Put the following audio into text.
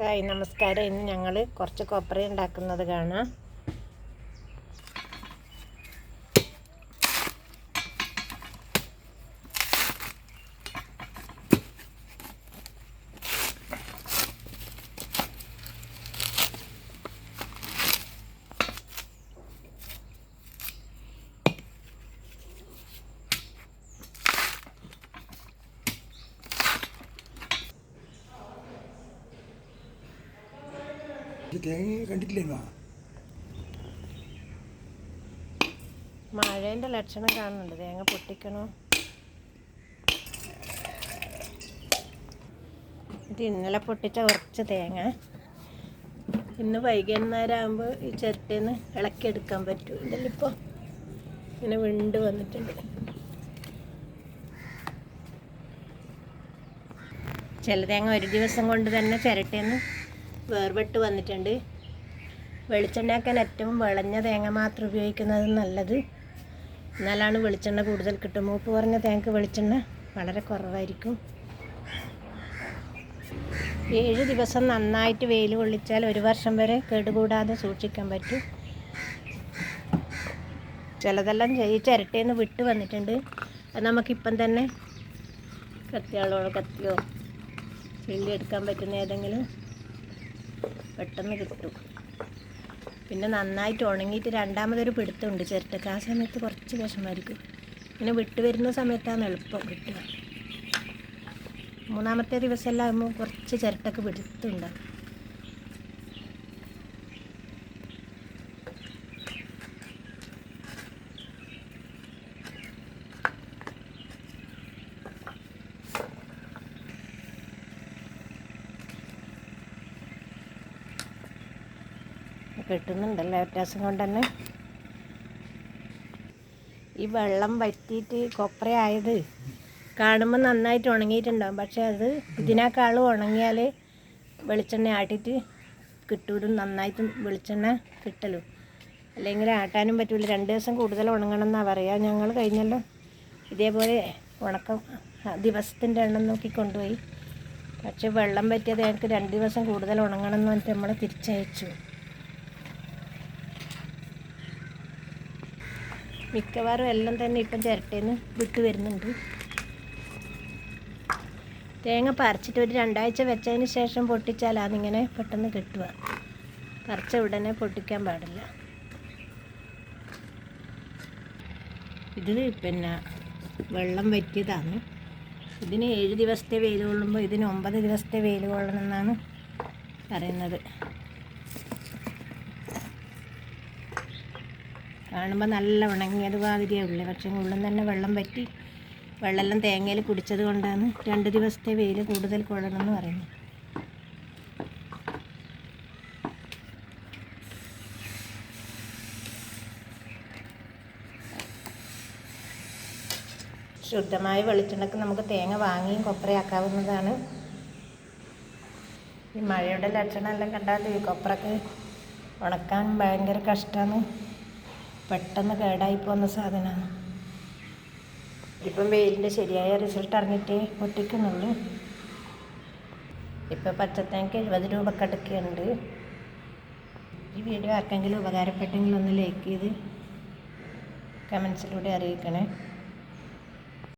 Hi നമസ്കാരം. ഇന്ന് ഞങ്ങൾ കുറച്ച് കൊപ്ര ഉണ്ടാക്കുന്നത് കാണാം. തേങ്ങ ലക്ഷണം കാണുന്നുണ്ട്. തേങ്ങ പൊട്ടിക്കണോ? ഇത് ഇന്നലെ പൊട്ടിച്ച കുറച്ച് തേങ്ങ. ഇന്ന് വൈകുന്നേരം ആകുമ്പോൾ ഈ ഇളക്കി എടുക്കാൻ പറ്റും. ഇതിലിപ്പോൾ ഇങ്ങനെ വിണ്ട് വന്നിട്ടുണ്ട്. ചില തേങ്ങ ഒരു ദിവസം കൊണ്ട് തന്നെ ചിരട്ടേന്ന് വേർപെട്ട് വന്നിട്ടുണ്ട്. വെളിച്ചെണ്ണയാക്കാൻ ഏറ്റവും വിളഞ്ഞ തേങ്ങ മാത്രം ഉപയോഗിക്കുന്നത് നല്ലത്. എന്നാലാണ് വെളിച്ചെണ്ണ കൂടുതൽ കിട്ടും. മൂപ്പ് കുറഞ്ഞ തേങ്ങക്ക് വെളിച്ചെണ്ണ വളരെ കുറവായിരിക്കും. ഏഴ് ദിവസം നന്നായിട്ട് വെയിൽ കൊള്ളിച്ചാൽ ഒരു വർഷം വരെ കേടുകൂടാതെ സൂക്ഷിക്കാൻ പറ്റും. ചിലതെല്ലാം ഈ ചിരട്ടയിൽ വിട്ട് വന്നിട്ടുണ്ട്. അത് നമുക്കിപ്പം തന്നെ കത്തിയാളോ കത്തിയോ ചെല്ലി എടുക്കാൻ പറ്റുന്ന ഏതെങ്കിലും പെട്ടെന്ന് കിട്ടും. പിന്നെ നന്നായിട്ട് ഉണങ്ങിയിട്ട് രണ്ടാമതൊരു പിടുത്തമുണ്ട്. ചിരട്ടക്ക് ആ സമയത്ത് കുറച്ച് വിഷമായിരിക്കും. പിന്നെ വിട്ട് വരുന്ന സമയത്താണ് എളുപ്പം കിട്ടുക. മൂന്നാമത്തെ ദിവസമെല്ലാം ആകുമ്പോൾ കുറച്ച് ചിരട്ടക്ക് പിടുത്തമുണ്ടാകും. കിട്ടുന്നുണ്ടല്ലോ വ്യത്യാസം കൊണ്ട് തന്നെ ഈ വെള്ളം വറ്റിയിട്ട് കൊപ്രയായത് കാണുമ്പോൾ നന്നായിട്ട് ഉണങ്ങിയിട്ടുണ്ടാകും പക്ഷേ അത് ഇതിനേക്കാളും ഉണങ്ങിയാൽ വെളിച്ചെണ്ണ ആട്ടിയിട്ട് കിട്ടൂലും നന്നായിട്ട് വെളിച്ചെണ്ണ കിട്ടലും. അല്ലെങ്കിൽ ആട്ടാനും പറ്റില്ല രണ്ട് ദിവസം കൂടുതൽ ഉണങ്ങണം എന്നാണ് പറയുക ഞങ്ങൾ കഴിഞ്ഞല്ലോ ഇതേപോലെ ഉണക്കം ദിവസത്തിന്റെ എണ്ണം നോക്കി കൊണ്ടുപോയി. പക്ഷേ വെള്ളം പറ്റിയത് ഞങ്ങൾക്ക് രണ്ട് ദിവസം കൂടുതൽ ഉണങ്ങണം എന്ന് പറഞ്ഞിട്ട് നമ്മൾ തിരിച്ചയച്ചു. മിക്കവാറും എല്ലാം തന്നെ ഇപ്പം ചിരട്ടേന്ന് വിട്ട് വരുന്നുണ്ട്. തേങ്ങ പറിച്ചിട്ട് ഒരു രണ്ടാഴ്ച വെച്ചതിന് ശേഷം പൊട്ടിച്ചാൽ അതിങ്ങനെ പെട്ടെന്ന് കിട്ടുക. പറിച്ച ഉടനെ പൊട്ടിക്കാൻ പാടില്ല. ഇത് പിന്നെ വെള്ളം വറ്റിയതാണ്. ഇതിന് ഏഴ് ദിവസത്തെ വെയിൽ കൊള്ളുമ്പോൾ ഇതിന് ഒമ്പത് ദിവസത്തെ വെയിൽ കൊള്ളണമെന്നാണ് പറയുന്നത്. കാണുമ്പോൾ നല്ല ഉണങ്ങിയത് മാതിരിയേ ഉള്ളു. പക്ഷേ ഉള്ളിൽ തന്നെ വെള്ളം പറ്റി. വെള്ളമെല്ലാം തേങ്ങയിൽ കുടിച്ചത് കൊണ്ടാണ് രണ്ട് ദിവസത്തെ വെയിൽ കൂടുതൽ കൊള്ളണമെന്ന് പറയുന്നത് ശുദ്ധമായ വെളിച്ചെണ്ണക്ക് നമുക്ക് തേങ്ങ വാങ്ങിയും കൊപ്രയാക്കാവുന്നതാണ്. ഈ മഴയുടെ ലക്ഷണം എല്ലാം കണ്ടാൽ കൊപ്രക്ക് ഉണക്കാൻ ഭയങ്കര കഷ്ടമാണ് പെട്ടെന്ന് കേടായി പോകുന്ന സാധനമാണ്. ഇപ്പം വെയിലിന്റെ ശരിയായ റിസൾട്ട് അറിഞ്ഞിട്ടേ പൊട്ടിക്കുന്നുള്ളൂ. ഇപ്പം പച്ചത്തേക്ക് എഴുപത് രൂപ കടക്കുന്നുണ്ട് ഈ വീഡിയോ ആർക്കെങ്കിലും ഉപകാരപ്പെട്ടെങ്കിൽ ഒന്ന് ലൈക്ക് ചെയ്ത് കമൻസിലൂടെ അറിയിക്കണേ.